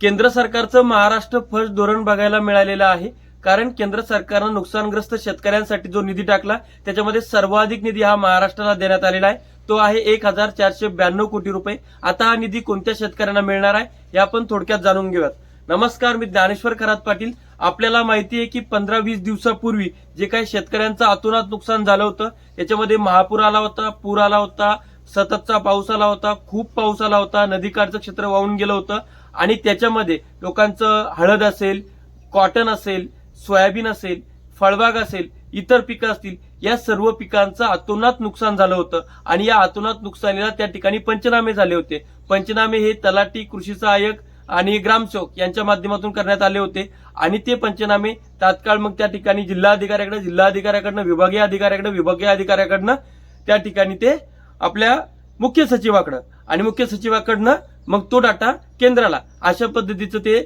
केंद्र सरकारचं महाराष्ट्र फर्स्ट धोरण बघायला मिळालेलं आहे. कारण केंद्र सरकारनं नुकसानग्रस्त शेतकऱ्यांसाठी जो निधी टाकला त्याच्यामध्ये सर्वाधिक निधी हा महाराष्ट्राला देण्यात आलेला आहे. तो आहे एक हजार चारशे ब्याण्णव कोटी रुपये. आता हा निधी कोणत्या शेतकऱ्यांना मिळणार आहे हे आपण थोडक्यात जाणून घेऊयात. नमस्कार मी ज्ञानेश्वर खरात पाटील. आपल्याला माहिती आहे की पंधरा वीस दिवसापूर्वी जे काही शेतकऱ्यांचं अतोनात नुकसान झालं होतं याच्यामध्ये महापूर आला होता पूर आला होता सततचा पाऊस आला होता खूप पाऊस आला होता नदीकाठचं क्षेत्र वाहून गेलं होतं आणि त्याच्यामध्ये लोकांचं हळद असेल कॉटन असेल सोयाबीन असेल फळबाग असेल इतर पिकं असतील या सर्व पिकांचं अतोनात नुकसान झालं होतं आणि या अतोनात नुकसानीला त्या ठिकाणी पंचनामे झाले होते. पंचनामे हे तलाटी कृषी सहाय्यक आणि ग्रामसेवक यांच्या माध्यमातून करण्यात आले होते आणि ते पंचनामे तात्काळ मग त्या ठिकाणी जिल्हाधिकाऱ्याकडे जिल्हाधिकाऱ्याकडनं विभागीय अधिकाऱ्याकडे विभागीय अधिकाऱ्याकडनं त्या ठिकाणी ते आपल्या मुख्य सचिवाकडं. आणि मुख्य सचिवाकडनं मग तो डाटा केंद्राला. अशा पद्धतीचं ते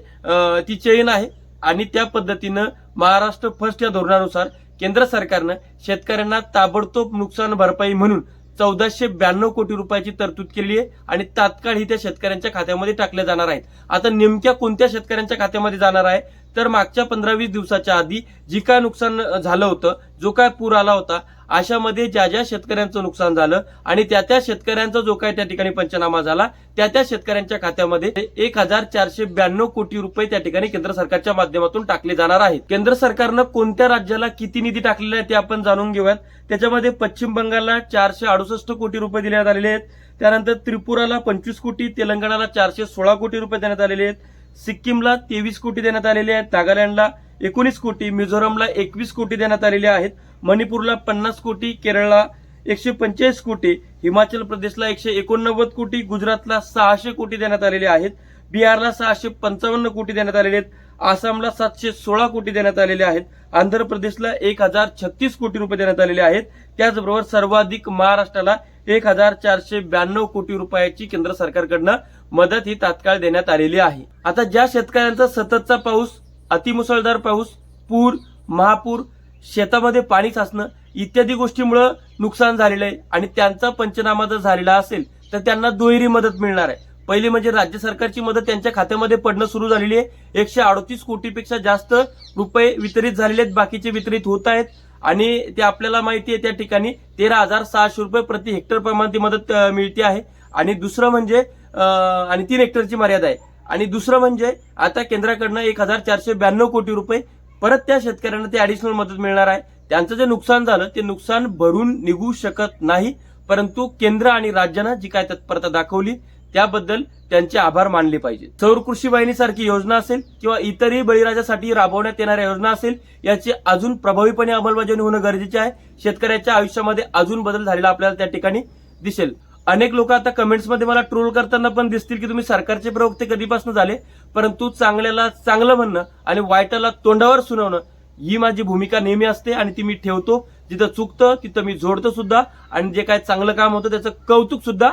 ती चेन आहे. आणि त्या पद्धतीनं महाराष्ट्र फर्स्ट या धोरणानुसार केंद्र सरकारनं शेतकऱ्यांना ताबडतोब नुकसान भरपाई म्हणून चौदाशे ब्याण्णव कोटी रुपयाची तरतूद केली आहे आणि तात्काळ ही त्या शेतकऱ्यांच्या खात्यामध्ये टाकल्या जाणार आहेत. आता नेमक्या कोणत्या शेतकऱ्यांच्या खात्यामध्ये जाणार आहे? तर मागच्या पंधरा वीस दिवसाच्या आधी जी काय नुकसान झालं होतं जो काय पूर आला होता अशामध्ये ज्या ज्या शेतकऱ्यांचं नुकसान झालं आणि त्या त्या शेतकऱ्यांचा जो काय त्या ठिकाणी पंचनामा झाला त्या त्या शेतकऱ्यांच्या खात्यामध्ये एक हजार चारशे ब्याण्णव कोटी रुपये त्या ठिकाणी केंद्र सरकारच्या माध्यमातून टाकले जाणार आहेत. केंद्र सरकारनं कोणत्या राज्याला किती निधी टाकलेला आहे ते आपण जाणून घेऊयात. त्याच्यामध्ये पश्चिम बंगालला चारशे अडुसष्ट कोटी रुपये देण्यात आलेले आहेत. त्यानंतर त्रिपुराला पंचवीस कोटी तेलंगणाला चारशे सोळा कोटी रुपये देण्यात आलेले आहेत. सिक्कीमला तेवीस कोटी देण्यात आलेले आहेत. नागालँडला एकोणीस कोटी मिझोरमला एकवीस कोटी देण्यात आलेले आहेत. मणिपूरला पन्नास कोटी केरळला एकशे पंचेचाळीस कोटी हिमाचल प्रदेशला एकशे एकोणनव्वद कोटी गुजरातला सहाशे कोटी देण्यात आलेले आहेत. बिहारला सहाशे पंचावन्न कोटी देण्यात आलेले आहेत. आसामला सातशे सोळा कोटी देण्यात आलेले आहेत. आंध्र प्रदेशला एक हजार छत्तीस कोटी रुपये देण्यात आलेले आहेत. त्याचबरोबर सर्वाधिक महाराष्ट्राला एक हजार चारशे ब्याण्णव कोटी रुपयाची केंद्र सरकारकडनं मदत ही तात्काळ देण्यात आलेली आहे. आता ज्या शेतकऱ्यांचा सततचा पाऊस अतिमुसळधार पाऊस पूर महापूर शेतामध्ये पाणी साचणं इत्यादी गोष्टीमुळं नुकसान झालेलं आहे. आणि त्यांचा पंचनामा जर झालेला असेल तर त्यांना दुहेरी मदत मिळणार आहे. पहिली म्हणजे राज्य सरकारची मदत त्यांच्या खात्यामध्ये पडणं सुरू झालेली आहे. एकशे अडतीस कोटीपेक्षा जास्त रुपये वितरित झालेले आहेत बाकीचे वितरित होत आहेत. आणि ते आपल्याला माहिती आहे त्या ठिकाणी तेरा हजार सहाशे रुपये प्रति हेक्टर प्रमाण ती मदत मिळते आहे. आणि दुसरं म्हणजे आणि तीन हेक्टरची मर्यादा आहे. आणि दुसरं म्हणजे आता केंद्राकडनं एक हजार चारशे ब्याण्णव कोटी रुपये परत त्या शेतकऱ्यांना ते ऍडिशनल मदत मिळणार आहे. त्यांचं जे नुकसान झालं ते नुकसान भरून निघू शकत नाही. परंतु केंद्र आणि राज्यानं जी काय तत्परता दाखवली त्याबद्दल त्यांचे आभार मानले पाहिजे सौर कृषी वाहिनीसारखी योजना असेल किंवा इतरही बळीराजासाठी राबवण्यात येणाऱ्या योजना असेल याची अजून प्रभावीपणे अंमलबजावणी होणं गरजेचे आहे. शेतकऱ्याच्या आयुष्यामध्ये अजून बदल झालेला आपल्याला त्या ठिकाणी दिसेल. अनेक लोक आता कमेंट्समध्ये मला ट्रोल करताना पण दिसतील की तुम्ही सरकारचे प्रवक्ते कधीपासून झाले? परंतु चांगल्याला चांगलं म्हणणं आणि वाईटाला तोंडावर सुनावणं ही माझी भूमिका नेहमी असते आणि ती मी ठेवतो. जिथं चुकतं तिथं मी जोडतो सुद्धा आणि जे काय चांगलं काम होतं त्याचं कौतुक सुद्धा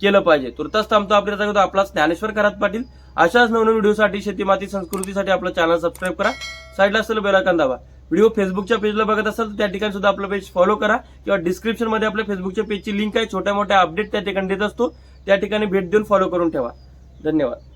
केलं पाहिजे. तुर्तास थांबतो आपल्या जागेवर आपला ज्ञानेश्वर करात पाटील. अशाच नवनवीन व्हिडिओसाठी शेतीमाती संस्कृतीसाठी आपलं चॅनल सबस्क्राईब करा. साईडला असलेलं बेलायकन दाबा. व्हिडिओ फेसबुकच्या पेजला बघत असाल तर त्या ठिकाणी सुद्धा आपलं पेज फॉलो करा. किंवा डिस्क्रिप्शनमध्ये आपल्या फेसबुकच्या पेजची लिंक आहे. छोट्या मोठ्या अपडेट त्या ठिकाणी देत असतो. त्या ठिकाणी भेट देऊन फॉलो करून ठेवा. धन्यवाद.